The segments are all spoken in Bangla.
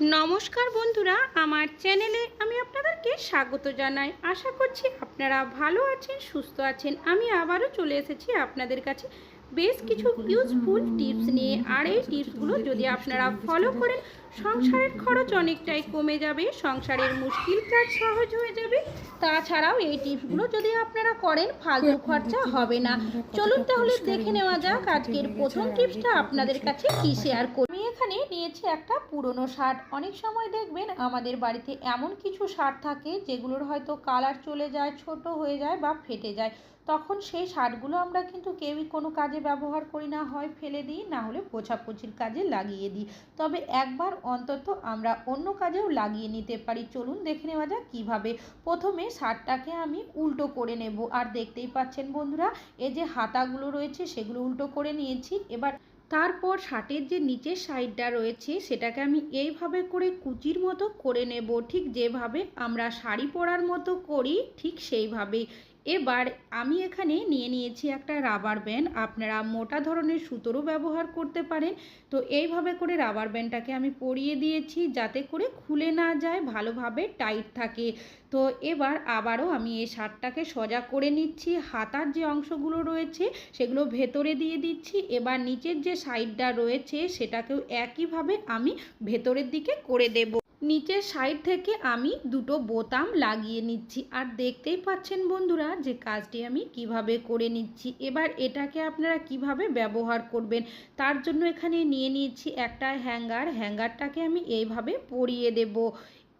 নমস্কার বন্ধুরা, আমার চ্যানেলে আমি আপনাদেরকে স্বাগত জানাই। আশা করছি আপনারা ভালো আছেন, সুস্থ আছেন। আমি আবারও চলে এসেছি আপনাদের কাছে বেশ কিছু ইউজফুল টিপস নিয়ে। আর এই টিপসগুলো যদি আপনারা ফলো করেন সংসারের খরচ অনেকটাই কমে যাবে, সংসারের মুশকিল কাজ সহজ হয়ে যাবে। তাছাড়াও এই টিপসগুলো যদি আপনারা করেন, ফালতু খরচা হবে না। চলুন তাহলে দেখে নেওয়া যাক আজকের প্রথম টিপসটা আপনাদের কাছে কি শেয়ার করি। আমি এখানে নিয়েছি একটা পুরনো শার্ট। অনেক সময় দেখবেন আমাদের বাড়িতে এমন কিছু শার্ট থাকে, যেগুলোর হয়তো কালার চলে যায়, ছোট হয়ে যায় বা ফেটে যায়। তখন সেই শার্টগুলো আমরা কিন্তু কেউই কোনো কাজে ব্যবহার করি না, হয় ফেলে দিই, না হলে পোছাপুছির কাজে লাগিয়ে দিই। তবে একবার অন্তত আমরা অন্য কাজেও লাগিয়ে নিতে পারি। চলুন দেখে নেওয়া যাক কীভাবে। প্রথমে শার্টটাকে আমি উল্টো করে নেব। আর দেখতেই পাচ্ছেন বন্ধুরা, এই যে হাতাগুলো রয়েছে, সেগুলো উল্টো করে নিয়েছি। এবার তারপর শার্টের যে নিচের সাইডটা রয়েছে, সেটাকে আমি এইভাবে করে কুচির মতো করে নেব। ঠিক যেভাবে আমরা শাড়ি পরার মতো করি, ঠিক সেইভাবেই। এবার আমি এখানে নিয়ে নিয়েছি একটা রাবার ব্যান্ড আপনারা মোটা ধরনের সুতোরও ব্যবহার করতে পারেন। তো এইভাবে করে রাবার ব্যান্ডটাকে আমি পরিয়ে দিয়েছি যাতে করে খুলে না যায়, ভালোভাবে টাইট থাকে। তো এবার আবারও আমি এই শার্টটাকে সজা করে নিচ্ছি। হাতার যে অংশগুলো রয়েছে সেগুলো ভেতরে দিয়ে দিচ্ছি। এবার নিচের যে সাইডটা রয়েছে সেটাকেও একইভাবে আমি ভেতরের দিকে করে দেব। নিচের সাইড থেকে আমি দুটো বোতাম লাগিয়ে নিচ্ছি। আর দেখতেই পাচ্ছেন বন্ধুরা যে কাজটি আমি কীভাবে করে নিচ্ছি। এবার এটাকে আপনারা কীভাবে ব্যবহার করবেন তার জন্য এখানে নিয়ে নিয়েছি একটা হ্যাঙ্গার। হ্যাঙ্গারটাকে আমি এইভাবে পরিয়ে দেব।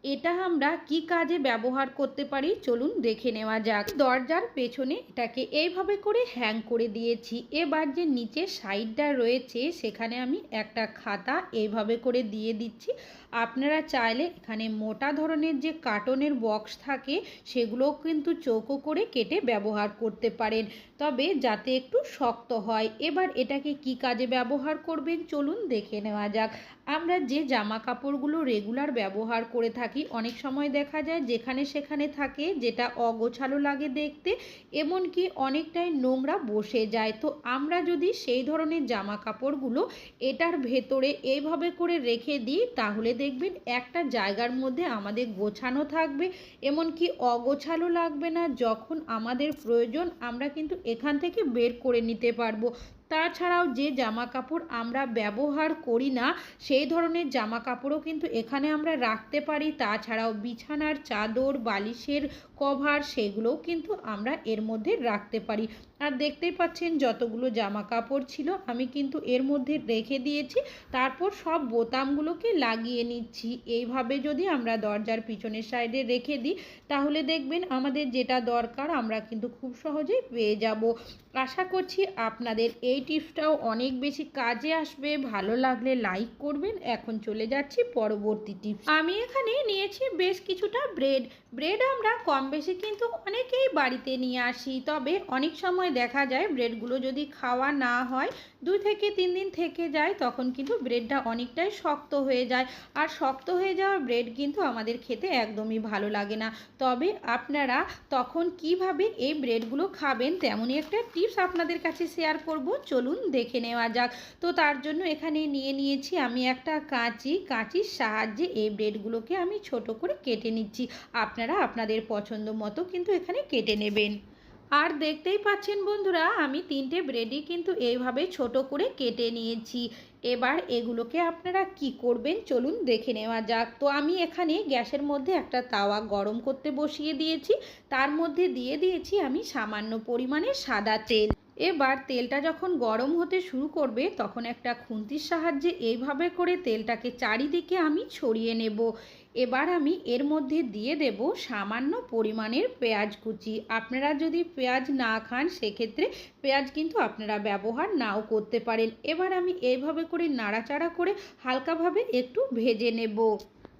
এটা আমরা কি কাজে ব্যবহার করতে পারি? চলুন দেখে নেওয়া যাক। দরজার পেছনে এটাকে এইভাবে করে হ্যাং করে দিয়েছি। এবার যে নিচের সাইডটা রয়েছে, সেখানে আমি একটা খাতা এইভাবে করে দিয়ে দিচ্ছি। আপনারা চাইলে এখানে মোটা ধরনের যে কার্টনের বক্স থাকে, সেগুলোও কিন্তু চৌকো করে কেটে ব্যবহার করতে পারেন। তবে যাতে একটু শক্ত হয়। এবার এটাকে কি কাজে ব্যবহার করবেন? চলুন দেখে নেওয়া যাক। আমরা যে জামা কাপড়গুলো রেগুলার ব্যবহার করে থাকি, অনেক সময় দেখা যায় যেখানে সেখানে থাকে যেটা অগোছালো লাগে দেখতে, এমনকি অনেকটাই নোংরা বসে যায়। তো আমরা যদি সেই ধরনের জামা কাপড়গুলো এটার ভেতরে এইভাবে করে রেখে দিই, তাহলে দেখবেন একটা জায়গার মধ্যে আমাদের গোছানো থাকবে, এমনকি অগোছালো লাগবে না। যখন আমাদের প্রয়োজন, আমরা কিন্তু এখান থেকে বের করে নিতে পারব। তাছাড়াও যে জামা কাপড় আমরা ব্যবহার করি না, সেই ধরনের জামা কাপড়ও কিন্তু এখানে আমরা রাখতে পারি। তাছাড়াও বিছানার চাদর, বালিশের কভার সেগুলোও কিন্তু আমরা এর মধ্যে রাখতে পারি। আর দেখতেই পাচ্ছেন যতগুলো জামা কাপড় ছিল, আমি কিন্তু এর মধ্যে রেখে দিয়েছি। তারপর সব বোতামগুলোকে লাগিয়ে নিচ্ছি। এইভাবে যদি আমরা দরজার পিছনের সাইডে রেখে দিই, তাহলে দেখবেন আমাদের যেটা দরকার, আমরা কিন্তু খুব সহজেই পেয়ে যাব। আশা করছি আপনাদের এই টিপসটাও অনেক বেশি কাজে আসবে। ভালো লাগলে লাইক করবেন। এখন চলে যাচ্ছি পরবর্তী টিপস। আমি এখানে নিয়েছি বেশ কিছুটা ব্রেড ব্রেড আমরা কম বেশি কিন্তু অনেকেই বাড়িতে নিয়ে আসি, তবে অনেক সময় দেখা যায় ব্রেডগুলো যদি খাওয়া না হয়, দুই থেকে তিন দিন থেকে যায়, তখন কিন্তু ব্রেডটা অনেকটাই শক্ত হয়ে যায়। আর শক্ত হয়ে যাওয়া ব্রেড কিন্তু আমাদের খেতে একদমই ভালো লাগে না। তবে আপনারা তখন কীভাবে এই ব্রেডগুলো খাবেন, তেমনই একটা টিপস আপনাদের কাছে শেয়ার করব, চলুন দেখে নেওয়া যাক। তো তার জন্য এখানে নিয়ে নিয়েছি আমি একটা কাঁচি, কাঁচির সাহায্যে এই ব্রেডগুলোকে আমি ছোট করে কেটে নিচ্ছি। আপনারা আপনাদের পছন্দ মতো কিন্তু এখানে কেটে নেবেন। আর দেখতেই পাচ্ছেন বন্ধুরা, আমি তিনটে ব্রেডই কিন্তু এইভাবে ছোট করে কেটে নিয়েছি। এবার এগুলোকে আপনারা কি করবেন চলুন দেখে নেওয়া যাক। তো আমি এখানে গ্যাসের মধ্যে একটা তাওয়া গরম করতে বসিয়ে দিয়েছি। তার মধ্যে দিয়ে দিয়েছি আমি সামান্য পরিমাণে সাদা তেল। এবার তেলটা যখন গরম হতে শুরু করবে, তখন একটা খুন্তির সাহায্যে এইভাবে করে তেলটাকে চারিদিকে আমি ছড়িয়ে নেব। এবার আমি এর মধ্যে দিয়ে দেব সামান্য পরিমাণের পেঁয়াজ কুচি। আপনারা যদি পেঁয়াজ না খান, সেক্ষেত্রে পেঁয়াজ কিন্তু আপনারা ব্যবহার নাও করতে পারেন। এবার আমি এইভাবে করে নাড়াচাড়া করে হালকাভাবে একটু ভেজে নেব।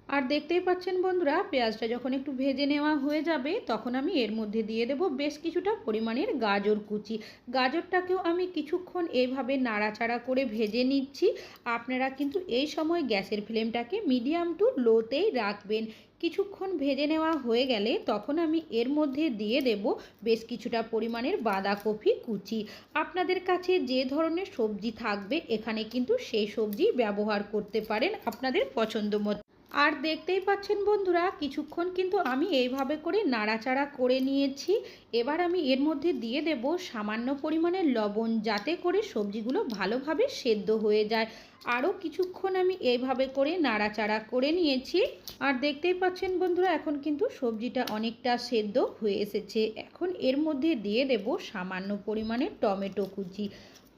আর দেখতেই পাচ্ছেন বন্ধুরা, পেঁয়াজটা যখন একটু ভেজে নেওয়া হয়ে যাবে, তখন আমি এর মধ্যে দিয়ে দেব বেশ কিছুটা পরিমাণের গাজর কুচি। গাজরটাকেও আমি কিছুক্ষণ এইভাবে নাড়াচাড়া করে ভেজে নিচ্ছি। আপনারা কিন্তু এই সময় গ্যাসের ফ্লেমটাকে মিডিয়াম টু লোতেই রাখবেন। কিছুক্ষণ ভেজে নেওয়া হয়ে গেলে তখন আমি এর মধ্যে দিয়ে দেব বেশ কিছুটা পরিমাণের বাঁধাকপি কুচি। আপনাদের কাছে যে ধরনের সবজি থাকবে, এখানে কিন্তু সেই সবজি ব্যবহার করতে পারেন আপনাদের পছন্দ মতো। আর দেখতেই পাচ্ছেন বন্ধুরা, কিছুক্ষণ কিন্তু আমি এইভাবে করে নাড়াচাড়া করে নিয়েছি। এবার আমি এর মধ্যে দিয়ে দেব সামান্য পরিমাণে লবণ যাতে করে সবজিগুলো ভালোভাবে সেদ্ধ হয়ে যায়। আরও কিছুক্ষণ আমি এইভাবে করে নাড়াচাড়া করে নিয়েছি। আর দেখতেই পাচ্ছেন বন্ধুরা, এখন কিন্তু সবজিটা অনেকটা সেদ্ধ হয়ে এসেছে। এখন এর মধ্যে দিয়ে দেব সামান্য পরিমাণে টমেটো কুচি।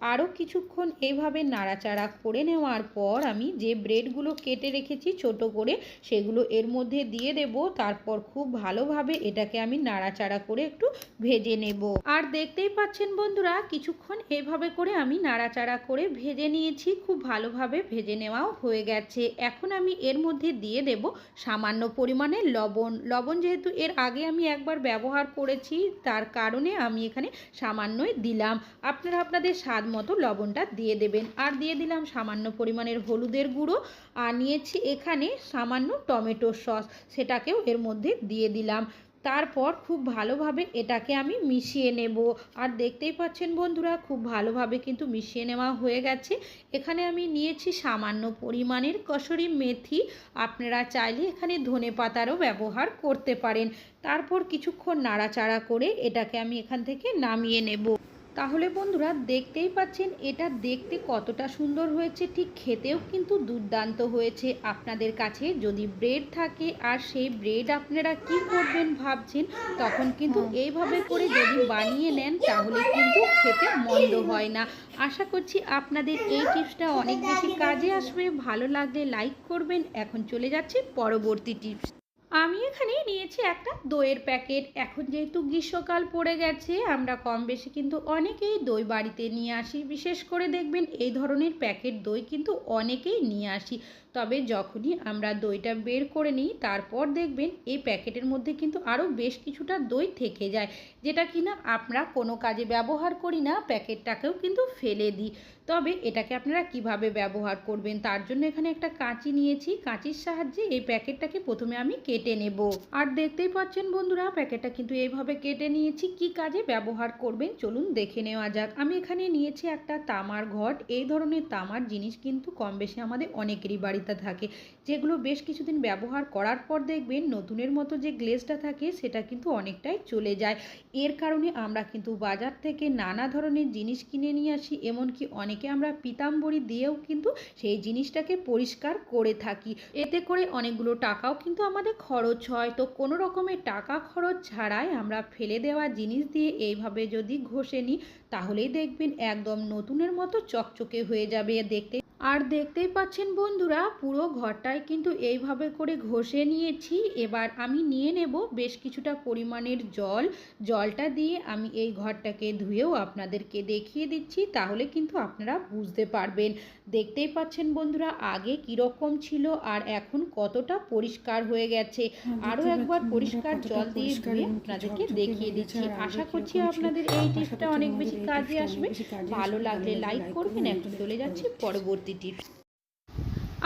আরও কিছুক্ষণ এইভাবে নাড়াচাড়া করে নেওয়ার পর আমি যে ব্রেডগুলো কেটে রেখেছি ছোট করে, সেগুলো এর মধ্যে দিয়ে দেব। তারপর খুব ভালোভাবে এটাকে আমি নাড়াচাড়া করে একটু ভেজে নেব। আর দেখতেই পাচ্ছেন বন্ধুরা, কিছুক্ষণ এভাবে করে আমি নাড়াচাড়া করে ভেজে নিয়েছি। খুব ভালোভাবে ভেজে নেওয়াও হয়ে গেছে। এখন আমি এর মধ্যে দিয়ে দেব সামান্য পরিমাণে লবণ। লবণ যেহেতু এর আগে আমি একবার ব্যবহার করেছি, তার কারণে আমি এখানে সামান্যই দিলাম। আপনারা আপনাদের স্বাদ মতো লবণটা দিয়ে দেবেন। আর দিয়ে দিলাম সামান্য পরিমাণের হলুদের গুঁড়ো। আর নিয়েছি এখানে সামান্য টমেটো সস, সেটাকেও এর মধ্যে দিয়ে দিলাম। তারপর খুব ভালোভাবে এটাকে আমি মিশিয়ে নেব। আর দেখতেই পাচ্ছেন বন্ধুরা, খুব ভালোভাবে কিন্তু মিশিয়ে নেওয়া হয়ে গেছে। এখানে আমি নিয়েছি সামান্য পরিমাণের কসুরি মেথি। আপনারা চাইলে এখানে ধনে পাতারও ব্যবহার করতে পারেন। তারপর কিছুক্ষণ নাড়াচাড়া করে এটাকে আমি এখান থেকে নামিয়ে নেব। তাহলে বন্ধুরা দেখতেই পাচ্ছেন এটা দেখতে কতটা সুন্দর হয়েছে ঠিক খেতেও কিন্তু দুর্দান্ত হয়েছে। আপনাদের কাছে যদি ব্রেড থাকে আর সেই ব্রেড আপনারা কি করবেন ভাবছেন তখন কিন্তু এইভাবে করে যদি বানিয়ে নেন তাহলে কিন্তু খেতে মন্দ হয় না। আশা করছি আপনাদের এই টিপসটা অনেক বেশি কাজে আসবে। ভালো লাগলে লাইক করবেন। এখন চলে যাচ্ছে পরবর্তী টিপস। আমি এখানে নিয়েছি একটা দইয়ের প্যাকেট। এখন যেহেতু গ্রীষ্মকাল পড়ে গেছে, আমরা কম বেশি কিন্তু অনেকেই দই বাড়িতে নিয়ে আসি। বিশেষ করে দেখবেন এই ধরনের প্যাকেট দই কিন্তু অনেকেই নিয়ে আসি। তবে যখনই আমরা দইটা বের করে নিই, তারপর দেখবেন এই প্যাকেটের মধ্যে কিন্তু আরও বেশ কিছুটা দই থেকে যায়, যেটা কিনা আমরা কোনো কাজে ব্যবহার করি না, প্যাকেটটাকেও কিন্তু ফেলে দিই। তবে এটাকে আপনারা কীভাবে ব্যবহার করবেন, তার জন্য এখানে একটা কাঁচি নিয়েছি। কাঁচির সাহায্যে এই প্যাকেটটাকে প্রথমে আমি কেটে নেব। আর দেখতেই পাচ্ছেন বন্ধুরা, প্যাকেটটা কিন্তু এইভাবে কেটে নিয়েছি, কি কাজে ব্যবহার করবেন চলুন দেখে নেওয়া যাক। আমি এখানে নিয়েছি একটা তামার ঘট। এই ধরনের তামার জিনিস কিন্তু কম বেশি আমাদের অনেকেরই বাড়িতে থাকে। যেগুলো বেশ কিছুদিন ব্যবহার করার পর দেখবেন নতুনের মতো যে গ্লেজটা থাকে, সেটা কিন্তু অনেকটাই চলে যায়। এর কারণে আমরা কিন্তু বাজার থেকে নানা ধরনের জিনিস কিনে নিয়ে আসি, এমনকি অনেকে আমরা পিতাম্বরী দিয়েও কিন্তু সেই জিনিসটাকে পরিষ্কার করে থাকি। এতে করে অনেকগুলো টাকাও কিন্তু আমাদের খরচ হয়। তো কোনো রকমের টাকা খরচ ছাড়াই আমরা ফেলে দেওয়া জিনিস দিয়ে এইভাবে যদি ঘষে নিই, তাহলেই দেখবেন একদম নতুনের মতো চকচকে হয়ে যাবে। দেখতে আর দেখতেই পাচ্ছেন বন্ধুরা পুরো ঘরটায় কিন্তু এইভাবে করে ঘষে নিয়েছি। এবার আমি নিয়ে নেব বেশ কিছুটা পরিমাণের জল। জলটা দিয়ে আমি এই ঘরটাকে ধুয়েও আপনাদেরকে দেখিয়ে দিচ্ছি তাহলে কিন্তু আপনারা বুঝতে পারবেন। দেখতেই পাচ্ছেন বন্ধুরা আগে কীরকম ছিল আর এখন কতটা পরিষ্কার হয়ে গেছে। আরও একবার পরিষ্কার জল দিয়ে ধুয়ে আপনাদেরকে দেখিয়ে দিচ্ছি। আশা করছি আপনাদের এই টিপসটা অনেক বেশি কাজে আসবে। ভালো লাগলে লাইক করবেন এখন চলে যাচ্ছি পরবর্তী টিপস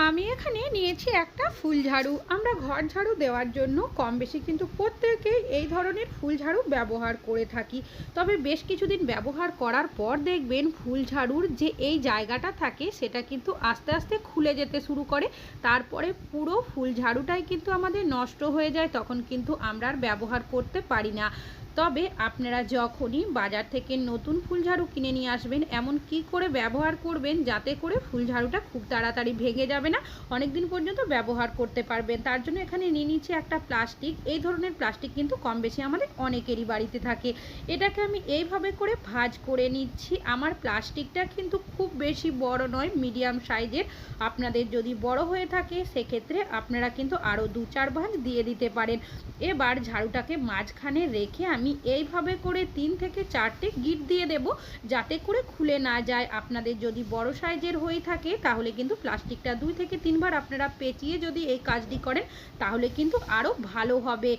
আমি এখানে নিয়েছি একটা ফুল ঝাড়ু। আমরা ঘর ঝাড়ু দেওয়ার জন্য কম বেশি কিন্তু প্রত্যেকেই এই ধরনের ফুল ঝাড়ু ব্যবহার করে থাকি। তবে বেশ কিছুদিন ব্যবহার করার পর দেখবেন ফুল ঝাড়ুর যে এই জায়গাটা থাকে সেটা কিন্তু আস্তে আস্তে খুলে যেতে শুরু করে। তারপরে পুরো ফুল ঝাড়ুটাই কিন্তু আমাদের নষ্ট হয়ে যায়, তখন কিন্তু আমরা আর ব্যবহার করতে পারি না। তবে আপনারা যখনই বাজার থেকে নতুন ফুল ঝাড়ু কিনে নিয়ে আসবেন, এমন কি করে ব্যবহার করবেন যাতে করে ফুল ঝাড়ুটা খুব তাড়াতাড়ি ভেঙে যাবে না? অনেক দিন পর্যন্ত ব্যবহার করতে পারবেন। তার জন্য এখানে নিয়ে নিচ্ছি একটা প্লাস্টিক। এই ধরনের প্লাস্টিক কিন্তু কম বেশি আমাদের অনেকেরই বাড়িতে থাকে। এটাকে আমি এইভাবে করে ভাঁজ করে নিচ্ছি। আমার প্লাস্টিকটা কিন্তু খুব বেশি বড় নয়, মিডিয়াম সাইজের। আপনাদের যদি বড় হয়ে থাকে, সেক্ষেত্রে আপনারা কিন্তু আরও দু চার ভাঁজ দিয়ে দিতে পারেন। এবার ঝাড়ুটাকে মাঝখানে রেখে আমি এইভাবে করে তিন থেকে চারটে গিট দিয়ে দেব যাতে করে খুলে না যায়। আপনাদের যদি বড় সাইজের হয়ে থাকে, তাহলে কিন্তু প্লাস্টিকটা দুই থেকে তিনবার আপনারা পেঁচিয়ে যদি এই কাজটি করেন, তাহলে কিন্তু আরও ভালো হবে।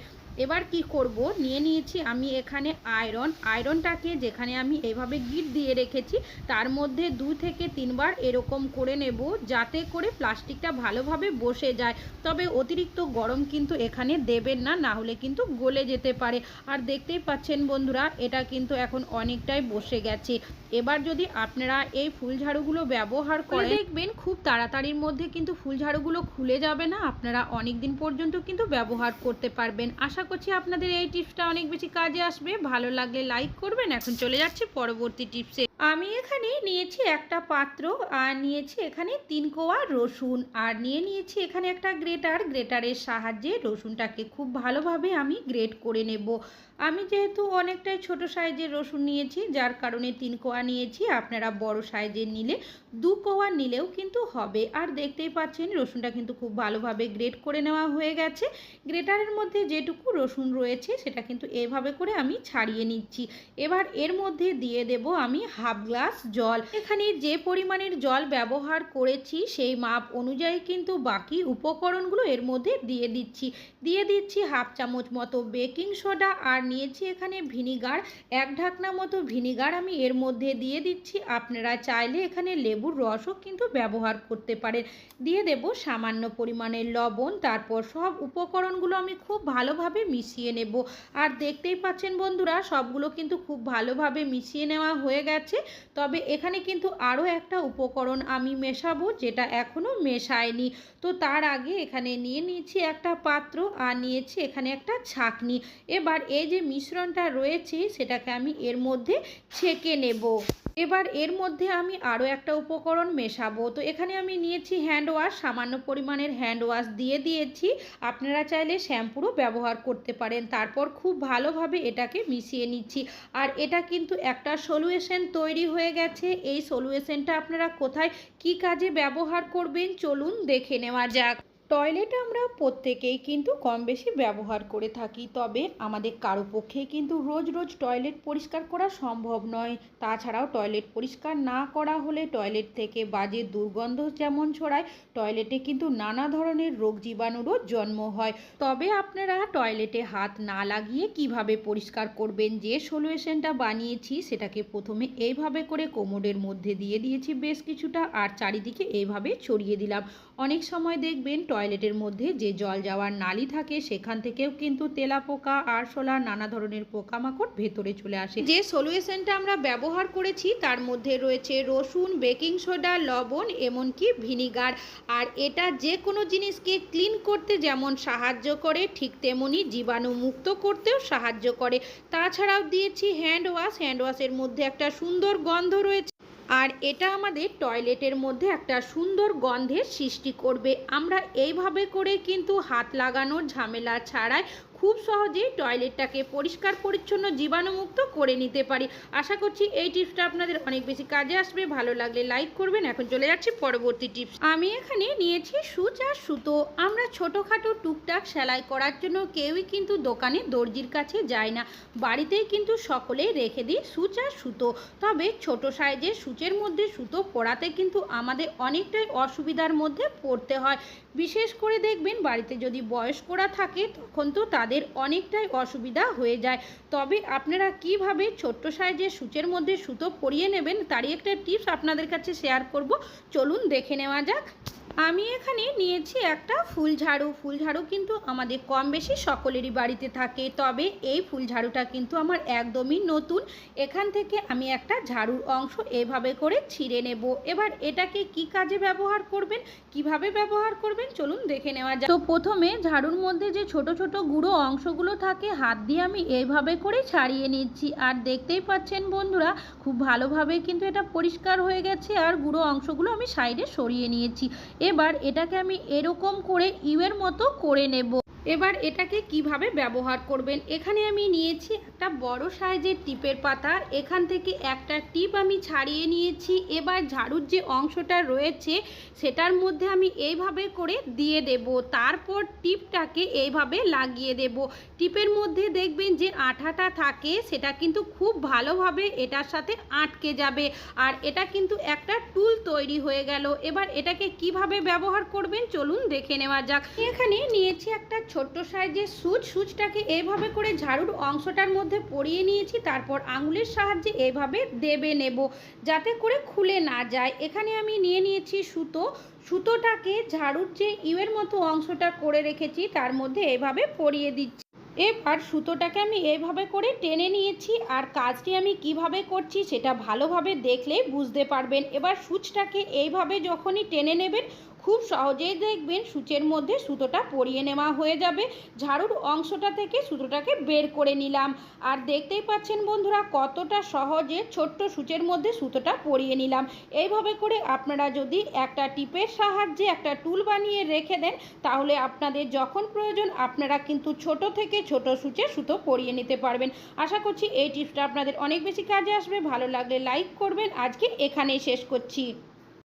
এবার কি করব? নিয়ে নিয়েছি আমি এখানে আয়রন আয়রনটাকে যেখানে আমি এভাবে গিট দিয়ে রেখেছি তার মধ্যে দু থেকে তিনবার এরকম করে নেব যাতে করে প্লাস্টিকটা ভালোভাবে বসে যায়। তবে অতিরিক্ত গরম কিন্তু এখানে দেবেন না না হলে কিন্তু গলে যেতে পারে। আর দেখতেই পাচ্ছেন বন্ধুরা এটা কিন্তু এখন অনেকটাই বসে গেছে। এবার যদি আপনারা এই ফুল ঝাড়ুগুলো ব্যবহার করে দেখবেন খুব তাড়াতাড়ির মধ্যে কিন্তু ফুল ঝাড়ুগুলো খুলে যাবে না। আপনারা অনেক দিন পর্যন্ত কিন্তু ব্যবহার করতে পারবেন। আশা করছি আপনাদের এই টিপসটা অনেক বেশি কাজে আসবে। ভালো লাগলে লাইক করবেন। এখন চলে যাচ্ছে পরবর্তী টিপসে আমি এখানে নিয়েছি একটা পাত্র, আর নিয়েছি এখানে তিন কোয়া রসুন, আর নিয়ে নিয়েছি এখানে একটা গ্রেটার। গ্রেটারের সাহায্যে রসুনটাকে খুব ভালোভাবে আমি গ্রেট করে নেব। আমি যেহেতু অনেকটাই ছোট সাইজের রসুন নিয়েছি, যার কারণে তিন কোয়া নিয়েছি। আপনারা বড় সাইজের নিলে দু কোয়া নিলেও কিন্তু হবে। আর দেখতেই পাচ্ছেন, রসুনটা কিন্তু খুব ভালোভাবে গ্রেট করে নেওয়া হয়ে গেছে। গ্রেটারের মধ্যে যেটুকু রসুন রয়েছে, সেটা কিন্তু এভাবে করে আমি ছাড়িয়ে নিচ্ছি। এবার এর মধ্যে দিয়ে দেব আমি হাফ গ্লাস জল। এখানে যে পরিমাণের জল ব্যবহার করেছি, সেই মাপ অনুযায়ী কিন্তু বাকি উপকরণগুলো এর মধ্যে দিয়ে দিচ্ছি। দিয়ে দিচ্ছি হাফ চামচ মতো বেকিং সোডা আর নিয়েছি এখানে ভিনিগার। এক ঢাকনা মতো ভিনিগার আমি এর মধ্যে দিয়ে দিচ্ছি। আপনারা চাইলে এখানে লেবুর রসও কিন্তু ব্যবহার করতে পারেন। দিয়ে দেব সামান্য পরিমাণের লবণ, তারপর সব উপকরণগুলো আমি খুব ভালোভাবে মিশিয়ে নেব। আর দেখতেই পাচ্ছেন বন্ধুরা, সবগুলো কিন্তু খুব ভালোভাবে মিশিয়ে নেওয়া হয়ে গেছে। তবে এখানে কিন্তু আরও একটা উপকরণ আমি মেশাবো, যেটা এখনও মেশায়নি তো তার আগে এখানে নিয়ে নিয়েছি একটা পাত্র আর নিয়েছি এখানে একটা ছাকনি। এবার এই যে মিশ্রণটা রয়েছে সেটাকে আমি এর মধ্যে ছেঁকে নেব। এবার এর মধ্যে আমি আরও একটা উপকরণ মেশাবো। তো এখানে আমি নিয়েছি হ্যান্ড ওয়াশ সামান্য পরিমাণের হ্যান্ড ওয়াশ দিয়ে দিয়েছি। আপনারা চাইলে শ্যাম্পুরও ব্যবহার করতে পারেন। তারপর খুব ভালোভাবে এটাকে মিশিয়ে নিচ্ছি। আর এটা কিন্তু একটা সলিউশন তৈরি হয়ে গেছে। এই সলিউশনটা আপনারা কোথায়, কি কাজে ব্যবহার করবেন, চলুন দেখে নেওয়া যাক। টয়লেট আমরা প্রত্যেকেই কিন্তু কম বেশি ব্যবহার করে থাকি, তবে আমাদের কারও পক্ষে কিন্তু রোজ রোজ টয়লেট পরিষ্কার করা সম্ভব নয়। তাছাড়াও টয়লেট পরিষ্কার না করা হলে টয়লেট থেকে বাজে দুর্গন্ধ যেমন ছড়ায়, টয়লেটে কিন্তু নানা ধরনের রোগ জীবাণুরও জন্ম হয়। তবে আপনারা টয়লেটে হাত না লাগিয়ে কীভাবে পরিষ্কার করবেন, যে সলিউশনটা বানিয়েছি সেটাকে প্রথমে এইভাবে করে কোমরের মধ্যে দিয়ে দিয়েছি বেশ কিছুটা, আর চারিদিকে এইভাবে ছড়িয়ে দিলাম। অনেক সময় দেখবেন টয়লেটের মধ্যে যে জল যাওয়ার নালি থাকে, সেখান থেকেও কিন্তু তেলা তেলাপোকা, আরশোলা, নানা ধরনের পোকামাকড় ভেতরে চলে আসে। যে সলিউশনটা আমরা ব্যবহার করেছি, তার মধ্যে রয়েছে রসুন, বেকিং সোডা, লবণ, এমনকি ভিনিগার। আর এটা যে কোনো জিনিসকে ক্লিন করতে যেমন সাহায্য করে, ঠিক তেমনি জীবাণু মুক্ত করতেও সাহায্য করে। তাছাড়াও দিয়েছি হ্যান্ড ওয়াশ। হ্যান্ড ওয়াশের মধ্যে একটা সুন্দর গন্ধ রয়েছে। আর এটা আমাদের টয়লেটের মধ্যে একটা সুন্দর গন্ধের সৃষ্টি করবে। আমরা এইভাবে করে কিন্তু হাত লাগানোর ঝামেলা ছাড়াই খুব সহজেই টয়লেটটাকে পরিষ্কার, পরিচ্ছন্ন, জীবাণুমুক্ত করে নিতে পারি। আশা করছি এই টিপসটা আপনাদের অনেক বেশি কাজে আসবে। ভালো লাগলে লাইক করবেন। এখন চলে যাচ্ছি পরবর্তী টিপস। আমি এখানে নিয়েছি সুচ আর সুতো। আমরা ছোটোখাটো টুকটাক সেলাই করার জন্য কেউই কিন্তু দোকানে দর্জির কাছে যায় না। বাড়িতেই কিন্তু সকলেই রেখে দিই সুচ আর সুতো। তবে ছোট সাইজের সূচের মধ্যে সুতো পরাতে কিন্তু আমাদের অনেকটাই অসুবিধার মধ্যে পড়তে হয়। বিশেষ করে দেখবেন বাড়িতে যদি বয়স্করা থাকে, তখন তো তাদের অনেকটাই অসুবিধা হয়ে যায়। তবে আপনারা কীভাবে ছোট্ট সাইজের সূচের মধ্যে সুতো পরিয়ে নেবেন, তারই একটা টিপস আপনাদের কাছে শেয়ার করব। চলুন দেখে নেওয়া যাক। আমি এখানে নিয়েছি একটা ফুল ঝাড়ু ফুল ঝাড়ু কিন্তু আমাদের কম বেশি সকলেরই বাড়িতে থাকে। তবে এই ফুল ঝাড়ুটা কিন্তু আমার একদমই নতুন। এখান থেকে আমি একটা ঝাড়ুর অংশ এভাবে করে ছিঁড়ে নেব। এবার এটাকে কি কাজে ব্যবহার করবেন? কীভাবে ব্যবহার করবেন? চলুন দেখে নেওয়া যায় তো প্রথমে ঝাড়ুর মধ্যে যে ছোট ছোট গুঁড়ো অংশগুলো থাকে, হাত দিয়ে আমি এইভাবে করে ছাড়িয়ে নিচ্ছি। আর দেখতেই পাচ্ছেন বন্ধুরা, খুব ভালোভাবে কিন্তু এটা পরিষ্কার হয়ে গেছে। আর গুঁড়ো অংশগুলো আমি সাইডে সরিয়ে নিয়েছি। এবার এটাকে আমি এরকম করে ইউয়ের মতো করে নেব। এবার এটাকে কীভাবে ব্যবহার করবেন? এখানে আমি নিয়েছি একটা বড় সাইজের টিপের পাতা। এখান থেকে একটা টিপ আমি ছাড়িয়ে নিয়েছি। এবার ঝাড়ুর যে অংশটা রয়েছে, সেটার মধ্যে আমি এইভাবে করে দিয়ে দেব। তারপর টিপটাকে এইভাবে লাগিয়ে দেব। টিপের মধ্যে দেখবেন যে আঠাটা থাকে, সেটা কিন্তু খুব ভালোভাবে এটার সাথে আটকে যাবে। আর এটা কিন্তু একটা টুল তৈরি হয়ে গেল। এবার এটাকে কীভাবে ব্যবহার করবেন, চলুন দেখে নেওয়া যাক। এখানে নিয়েছি একটা ছোট্ট সাইজের সুচ। সুচটাকে এইভাবে করে ঝাড়ুর অংশটার মধ্যে পরিয়ে নিয়েছি, তারপর আঙুলের সাহায্যে এভাবে দেবে নেব, যাতে করে খুলে না যায়। এখানে আমি নিয়ে নিয়েছি সুতো। সুতোটাকে ঝাড়ুর যে ইউয়ের মতো অংশটা করে রেখেছি, তার মধ্যে এভাবে পরিয়ে দিচ্ছি। এবার সুতোটাকে আমি এইভাবে করে টেনে নিয়েছি, আর কাজটি আমি কীভাবে করছি সেটা ভালোভাবে দেখলে বুঝতে পারবেন। এবার সুচটাকে এইভাবে যখনই টেনে নেবেন খুব সহজেই দেখবেন সূচের মধ্যে সুতোটা পরিয়ে নেওয়া হয়ে যাবে। ঝাড়ুর অংশটা থেকে সুতোটাকে বের করে নিলাম। আর দেখতেই পাচ্ছেন বন্ধুরা, কতটা সহজে ছোট্ট সূচের মধ্যে সুতোটা পরিয়ে নিলাম। এইভাবে করে আপনারা যদি একটা টিপের সাহায্যে একটা টুল বানিয়ে রেখে দেন, তাহলে আপনাদের যখন প্রয়োজন, আপনারা কিন্তু ছোট থেকে ছোট সূচে সুতো পরিয়ে নিতে পারবেন। আশা করছি এই টিপসটা আপনাদের অনেক বেশি কাজে আসবে। ভালো লাগলে লাইক করবেন। আজকে এখানেই শেষ করছি।